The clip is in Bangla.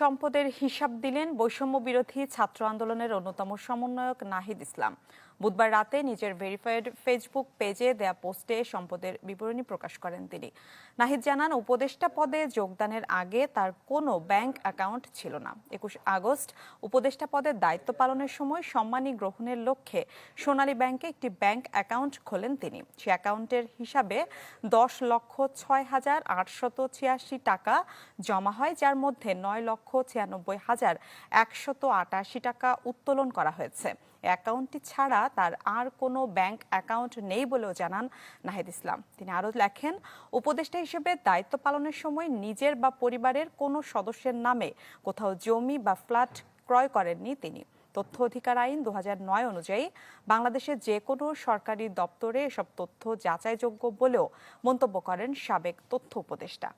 সম্পদের হিসাব দিলেন বৈষম্য বিরোধী ছাত্র আন্দোলনের অন্যতম সমন্বয়ক নাহিদ ইসলাম। বুধবার রাতে নিজের ভেরিফাইড ফেসবুক পেজে দেয়া পোস্টে সম্পদের বিবরণী প্রকাশ করেন তিনি। নাহিদ জানান, উপদেষ্টা পদে যোগদানের আগে তার কোনো ব্যাংক অ্যাকাউন্ট ছিল না। একুশ আগস্ট, উপদেষ্টা পদের দায়িত্ব পালনের সময় সম্মানী গ্রহণের লক্ষ্যে সোনালী ব্যাংকে একটি ব্যাংক অ্যাকাউন্ট খোলেন তিনি। সে অ্যাকাউন্টের হিসাবে দশ লক্ষ ছয় হাজার আটশত ছিয়াশি টাকা জমা হয়, যার মধ্যে নয় লক্ষ ছিয়ানব্বই হাজার একশত আটাশি টাকা উত্তোলন করা হয়েছে। অ্যাকাউন্টটি ছাড়া তার আর কোনো ব্যাংক অ্যাকাউন্ট নেই বলেও জানান নাহিদ ইসলাম। তিনি আরও লেখেন, উপদেষ্টা হিসেবে দায়িত্ব পালনের সময় নিজের বা পরিবারের কোনো সদস্যের নামে কোথাও জমি বা ফ্ল্যাট ক্রয় করেননি তিনি। তথ্য অধিকার আইন দু নয় অনুযায়ী বাংলাদেশের যে কোনো সরকারি দপ্তরে এসব তথ্য যাচাইযোগ্য বলেও মন্তব্য করেন সাবেক তথ্য উপদেষ্টা।